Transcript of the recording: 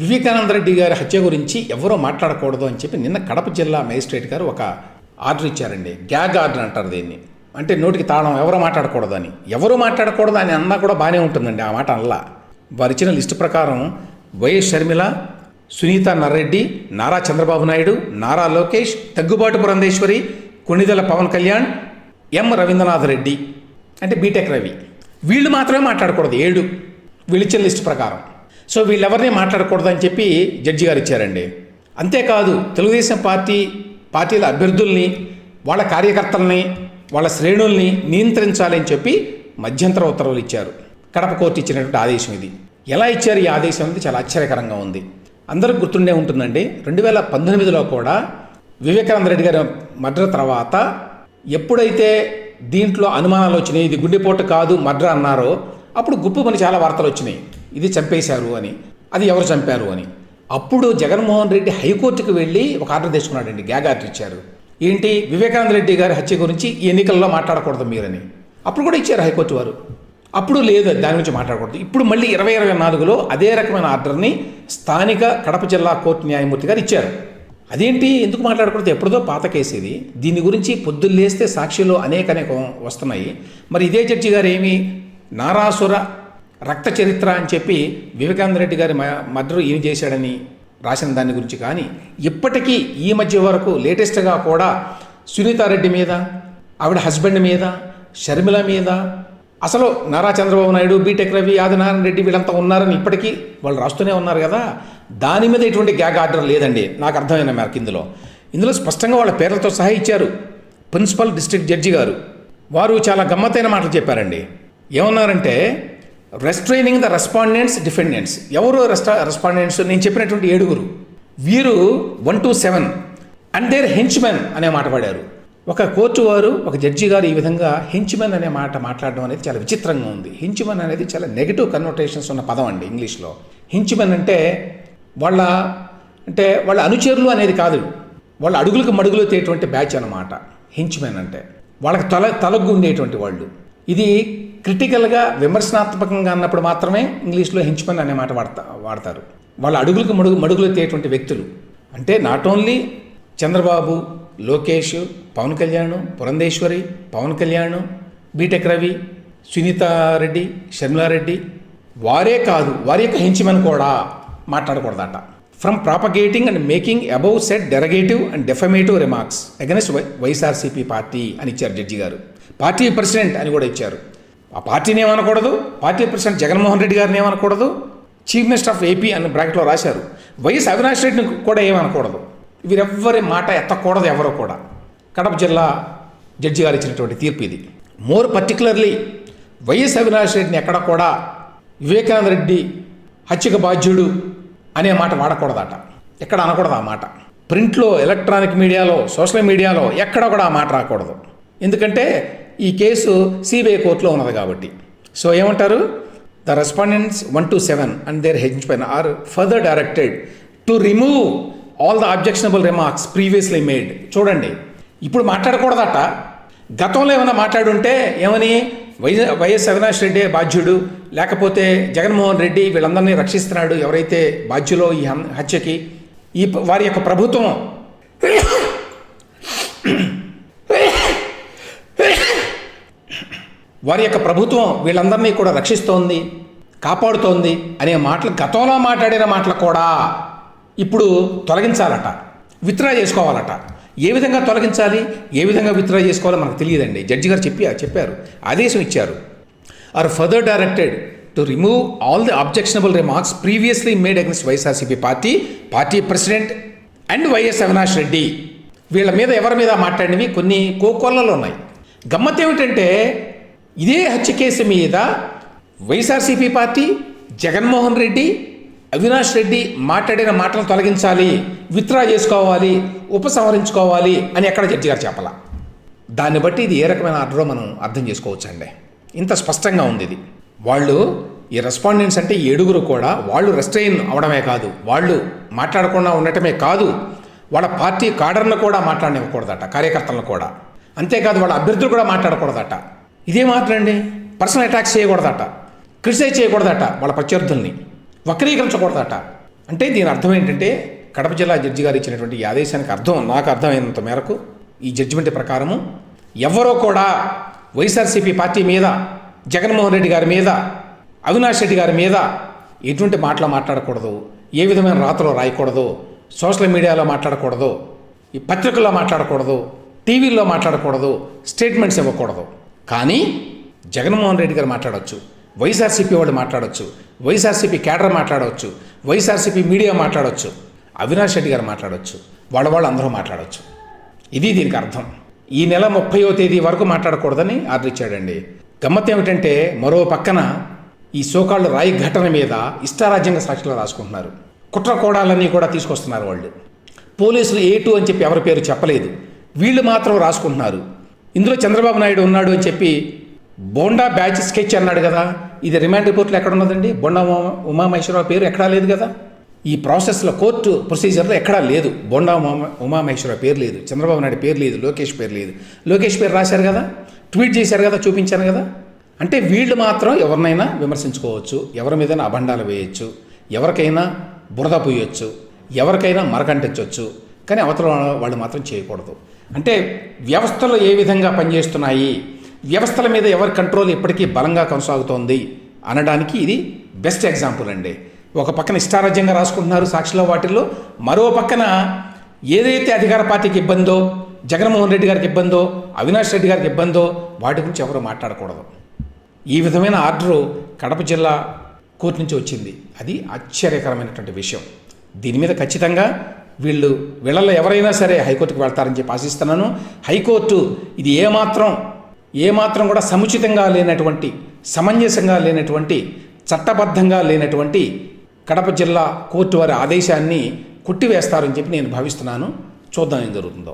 వివేకానంద రెడ్డి గారి హత్య గురించి ఎవరో మాట్లాడకూడదు అని చెప్పి నిన్న కడప జిల్లా మేజిస్ట్రేట్ గారు ఒక ఆర్డర్ ఇచ్చారండి. గ్యాగ్ ఆర్డర్ అంటారు దీన్ని. అంటే నోటికి తాళం ఎవరో మాట్లాడకూడదు అని ఎవరు మాట్లాడకూడదు అని అన్నా కూడా బాగానే ఉంటుందండి ఆ మాట అనలా వారు ఇచ్చిన లిస్టు ప్రకారం వైఎస్ షర్మిల సునీత నర్రెడ్డి నారా చంద్రబాబు నాయుడు నారా లోకేష్ తగ్గుబాటు పురంధేశ్వరి కొణిదెల పవన్ కళ్యాణ్ ఎం రవీంద్రనాథ్ రెడ్డి. అంటే బీటెక్ రవి. వీళ్ళు మాత్రమే మాట్లాడకూడదు. ఏడు. వీళ్ళు లిస్ట్ లిస్టు ప్రకారం. సో వీళ్ళెవరిని మాట్లాడకూడదని చెప్పి జడ్జి గారు ఇచ్చారండి. అంతేకాదు తెలుగుదేశం పార్టీ పార్టీల అభ్యర్థుల్ని వాళ్ళ కార్యకర్తల్ని వాళ్ళ శ్రేణుల్ని నియంత్రించాలని చెప్పి మధ్యంతర ఉత్తర్వులు ఇచ్చారు. కడప కోర్టు ఇచ్చినటువంటి ఆదేశం ఇది. ఎలా ఇచ్చారు ఈ ఆదేశం అనేది చాలా ఆశ్చర్యకరంగా ఉంది. అందరికి గుర్తుండే ఉంటుందండి. రెండు వేల పంతొమ్మిదిలో కూడా వివేకానంద రెడ్డి గారి మర్డర్ తర్వాత ఎప్పుడైతే దీంట్లో అనుమానాలు వచ్చినాయి ఇది గుండెపోటు కాదు మర్డర్ అన్నారో అప్పుడు గుప్పుమని చాలా వార్తలు వచ్చినాయి. ఇది చంపేశారు అని. అది ఎవరు చంపారు అని. అప్పుడు జగన్మోహన్ రెడ్డి హైకోర్టుకు వెళ్ళి ఒక ఆర్డర్ తెచ్చుకున్నాడండి గ్యాగ్ ఆర్డర్ ఇచ్చారు. ఏంటి? వివేకానంద రెడ్డి గారి హత్య గురించి ఈ ఎన్నికల్లో మాట్లాడకూడదు మీరని. అప్పుడు కూడా ఇచ్చారు హైకోర్టు వారు. అప్పుడు లేదు దాని గురించి మాట్లాడకూడదు. ఇప్పుడు మళ్ళీ ఇరవై ఇరవై నాలుగులో అదే రకమైన ఆర్డర్ని స్థానిక కడప జిల్లా కోర్టు న్యాయమూర్తి గారు ఇచ్చారు. అదేంటి? ఎందుకు మాట్లాడకూడదు? ఎప్పుడుదో పాత కేసు ఇది. దీని గురించి పొద్దున్న లేస్తే సాక్షిలో అనేక అనేక వస్తున్నాయి. మరి ఇదే జడ్జి గారు ఏమి? నారాసుర రక్త చరిత్ర అని చెప్పి వివేకానంద రెడ్డి గారి మర్డర్ ఏం చేశాడని రాసిన దాని గురించి కానీ ఇప్పటికీ ఈ మధ్య వరకు లేటెస్ట్గా కూడా సునీతారెడ్డి మీద ఆవిడ హస్బెండ్ మీద షర్మిల మీద అసలు నారా చంద్రబాబు నాయుడు బీటెక్ రవి ఆదినారాయణ రెడ్డి వీళ్ళంతా ఉన్నారని ఇప్పటికీ వాళ్ళు రాస్తూనే ఉన్నారు కదా. దాని మీద ఎటువంటి గ్యాగ్ ఆర్డర్ లేదండి. నాకు అర్థమైన మేరకు ఇందులో. ఇందులో స్పష్టంగా వాళ్ళ పేర్లతో సహా ఇచ్చారు ప్రిన్సిపల్ డిస్ట్రిక్ట్ జడ్జి గారు. వారు చాలా గమ్మత్తైన మాటలు చెప్పారండి. ఏమన్నారంటే రెస్ట్రైనింగ్ ద రెస్పాండెంట్స్ డిఫెండెంట్స్ ఎవరు రెస్టా రెస్పాండెంట్స్ నేను చెప్పినటువంటి ఏడుగురు. వీరు one two seven and their henchmen అనే మాట పడారు. ఒక కోర్టు వారు ఒక జడ్జి గారు ఈ విధంగా హెంచ్మెన్ అనే మాట మాట్లాడడం అనేది చాలా విచిత్రంగా ఉంది. హెంచ్మెన్ అనేది చాలా నెగిటివ్ కన్వర్టేషన్స్ ఉన్న పదం అండి ఇంగ్లీష్లో. హెంచ్మెన్ అంటే వాళ్ళ అంటే వాళ్ళ అనుచరులు అనేది కాదు. వాళ్ళ అడుగులకు మడుగులు తేటువంటి బ్యాచ్ అన్నమాట. హెంచ్మెన్ అంటే వాళ్ళకి తల తలగ్గు ఉండేటువంటి వాళ్ళు. ఇది క్రిటికల్గా విమర్శనాత్మకంగా అన్నప్పుడు మాత్రమే ఇంగ్లీష్లో హెంచ్మెన్ అనే మాట వాడతా వాడతారు. వాళ్ళ అడుగులకు మడుగు మడుగులు తేటువంటి వ్యక్తులు. అంటే not only Chandrababu Lokesh Pawan Kalyan Purandeswari Pawan Kalyan B Tech Ravi Sunitha Reddy Sharmila Reddy వారే కాదు వారి యొక్క హెంచ్మెన్ కూడా మాట్లాడకూడదట. From propagating and making above set derogatory and defamatory remarks against YSRCP party అని ఇచ్చారు జడ్జి గారు. Party president అని కూడా ఇచ్చారు. ఆ పార్టీని ఏమనకూడదు? పార్టీ ప్రెసిడెంట్ జగన్మోహన్ రెడ్డి గారిని ఏమనకూడదు? చీఫ్ మినిస్టర్ ఆఫ్ ఏపీ అని బ్రాకెట్లో రాశారు. వైఎస్ అవినాష్ రెడ్డిని కూడా ఏమనకూడదు. వీరెవ్వరి మాట ఎత్తకూడదు ఎవరో కూడా. కడప జిల్లా జడ్జి గారు ఇచ్చినటువంటి తీర్పు ఇది. మోర్ పర్టికులర్లీ వైఎస్ అవినాష్ రెడ్డిని ఎక్కడ కూడా వివేకానంద రెడ్డి హత్యకు బాధ్యుడు అనే మాట వాడకూడదట. ఎక్కడ అనకూడదు ఆ మాట. ప్రింట్లో ఎలక్ట్రానిక్ మీడియాలో సోషల్ మీడియాలో ఎక్కడ కూడా ఆ మాట రాకూడదు. ఎందుకంటే ఈ కేసు సిబిఐ కోర్టులో ఉన్నది కాబట్టి. సో ఏమంటారు? The respondents one to seven and their H పైన are further directed to remove all the objectionable remarks previously made చూడండి. ఇప్పుడు మాట్లాడకూడదట. గతంలో ఏమైనా మాట్లాడుంటే ఏమని? వై వైఎస్ అవినాష్ రెడ్డి బాధ్యుడు లేకపోతే జగన్మోహన్ రెడ్డి వీళ్ళందరినీ రక్షిస్తున్నాడు ఎవరైతే బాధ్యులో ఈ హత్యకి? ఈ వారి యొక్క ప్రభుత్వం వారి యొక్క ప్రభుత్వం వీళ్ళందరినీ కూడా రక్షిస్తోంది కాపాడుతోంది అనే మాటలు గతంలో మాట్లాడిన మాటలు కూడా ఇప్పుడు తొలగించాలట విత్డ్రా చేసుకోవాలట. ఏ విధంగా తొలగించాలి ఏ విధంగా విత్డ్రా చేసుకోవాలో మనకు తెలియదండి. జడ్జి గారు చెప్పి చెప్పారు ఆదేశం ఇచ్చారు. Are further directed to remove all the objectionable remarks previously made against YSRCP party party president and YS Avinash Reddy వీళ్ళ మీద ఎవరి మీద మాట్లాడినవి కొన్ని కోకొల్లలు ఉన్నాయి. గమ్మత్ ఏమిటంటే ఇదే హత్య కేసు మీద వైఎస్ఆర్సీపీ పార్టీ జగన్మోహన్ రెడ్డి అవినాష్ రెడ్డి మాట్లాడిన మాటలను తొలగించాలి విత్డ్రా చేసుకోవాలి ఉపసంహరించుకోవాలి అని ఎక్కడ జడ్జి గారు చెప్పాల. దాన్ని బట్టి ఇది ఏ రకమైన ఆర్డరో మనం అర్థం చేసుకోవచ్చండి. ఇంత స్పష్టంగా ఉంది ఇది. వాళ్ళు ఈ రెస్పాండెంట్స్ అంటే ఈ ఏడుగురు కూడా వాళ్ళు రెస్ట్రైన్ అవడమే కాదు వాళ్ళు మాట్లాడకుండా ఉండటమే కాదు వాళ్ళ పార్టీ కాడర్ను కూడా మాట్లాడనివ్వకూడదట కార్యకర్తలను కూడా. అంతేకాదు వాళ్ళ అభ్యర్థులు కూడా మాట్లాడకూడదట. ఇదే మాట్లాడండి పర్సనల్ అటాక్స్ చేయకూడదట. క్రిటిసైజ్ చేయకూడదట వాళ్ళ ప్రత్యర్థుల్ని. వక్రీకరించకూడదట. అంటే దీని అర్థం ఏంటంటే కడప జిల్లా జడ్జి గారు ఇచ్చినటువంటి ఈ ఆదేశానికి అర్థం నాకు అర్థమైనంత మేరకు ఈ జడ్జిమెంట్ ప్రకారము ఎవరో కూడా వైఎస్ఆర్సీపీ పార్టీ మీద జగన్మోహన్ రెడ్డి గారి మీద అవినాష్ రెడ్డి గారి మీద ఎటువంటి మాటలు మాట్లాడకూడదు ఏ విధమైన రాతలు రాయకూడదు సోషల్ మీడియాలో మాట్లాడకూడదు ఈ పత్రికల్లో మాట్లాడకూడదు టీవీల్లో మాట్లాడకూడదు స్టేట్మెంట్స్ ఇవ్వకూడదు. కానీ జగన్మోహన్ రెడ్డి గారు మాట్లాడవచ్చు వైఎస్ఆర్సీపీ వాళ్ళు మాట్లాడవచ్చు వైఎస్ఆర్సీపీ కేడర్ మాట్లాడవచ్చు వైఎస్ఆర్సీపీ మీడియా మాట్లాడవచ్చు అవినాష్ రెడ్డి గారు మాట్లాడవచ్చు వాళ్ళ వాళ్ళు అందరూ మాట్లాడవచ్చు ఇది దీనికి అర్థం. ఈ నెల ముప్పయో తేదీ వరకు మాట్లాడకూడదని ఆర్డర్ ఇచ్చాడండి. గమ్మత్ ఏమిటంటే మరో పక్కన ఈ సోకాళ్ళు రాయి ఘటన మీద ఇష్టారాజ్యంగా సాక్షులు రాసుకుంటున్నారు. కుట్ర కోడాలన్నీ కూడా తీసుకొస్తున్నారు వాళ్ళు. పోలీసులు ఏ టూ అని చెప్పి ఎవరి పేరు చెప్పలేదు. వీళ్ళు మాత్రం రాసుకుంటున్నారు. ఇందులో చంద్రబాబు నాయుడు ఉన్నాడు అని చెప్పి బోండా బ్యాచ్ స్కెచ్ అన్నాడు కదా. ఇది రిమాండ్ రిపోర్ట్లో ఎక్కడ ఉన్నదండి? బొండా ఉమామహేశ్వరరావు పేరు ఎక్కడా లేదు కదా? ఈ ప్రాసెస్లో కోర్టు ప్రొసీజర్లో ఎక్కడా లేదు. బొండా ఉమా ఉమామహేశ్వరరావు పేరు లేదు. చంద్రబాబు నాయుడు పేరు లేదు. లోకేష్ పేరు లేదు. లోకేష్ పేరు రాశారు కదా? ట్వీట్ చేశారు కదా? చూపించాను కదా? అంటే వీళ్ళు మాత్రం ఎవరినైనా విమర్శించుకోవచ్చు. ఎవరి మీదైనా అభండాలు వేయచ్చు. ఎవరికైనా బురద పూయొచ్చు. ఎవరికైనా మరకంటించవచ్చు కానీ అవతల వాళ్ళు మాత్రం చేయకూడదు. అంటే వ్యవస్థలు ఏ విధంగా పనిచేస్తున్నాయి? వ్యవస్థల మీద ఎవరి కంట్రోల్ ఇప్పటికీ బలంగా కొనసాగుతోంది? అనడానికి ఇది బెస్ట్ ఎగ్జాంపుల్ అండి. ఒక పక్కన ఇష్టారాజ్యంగా రాసుకుంటున్నారు సాక్షిలో వాటిల్లో. మరో పక్కన ఏదైతే అధికార పార్టీకి ఇబ్బందో జగన్మోహన్ రెడ్డి గారికి ఇబ్బందో అవినాష్ రెడ్డి గారికి ఇబ్బందో వాటి గురించి ఎవరు మాట్లాడకూడదు. ఈ విధమైన ఆర్డరు కడప జిల్లా కోర్టు నుంచి వచ్చింది. అది ఆశ్చర్యకరమైనటువంటి విషయం. దీని మీద ఖచ్చితంగా వీళ్ళు వీళ్ళల్లో ఎవరైనా సరే హైకోర్టుకు వెళ్తారని చెప్పి ఆశిస్తున్నాను. హైకోర్టు ఇది ఏమాత్రం ఏమాత్రం కూడా సముచితంగా లేనటువంటి సమంజసంగా లేనటువంటి చట్టబద్ధంగా లేనటువంటి కడప జిల్లా కోర్టు వారి ఆదేశాన్ని కొట్టివేస్తారని చెప్పి నేను భావిస్తున్నాను. చూద్దాం ఏం జరుగుతుందో.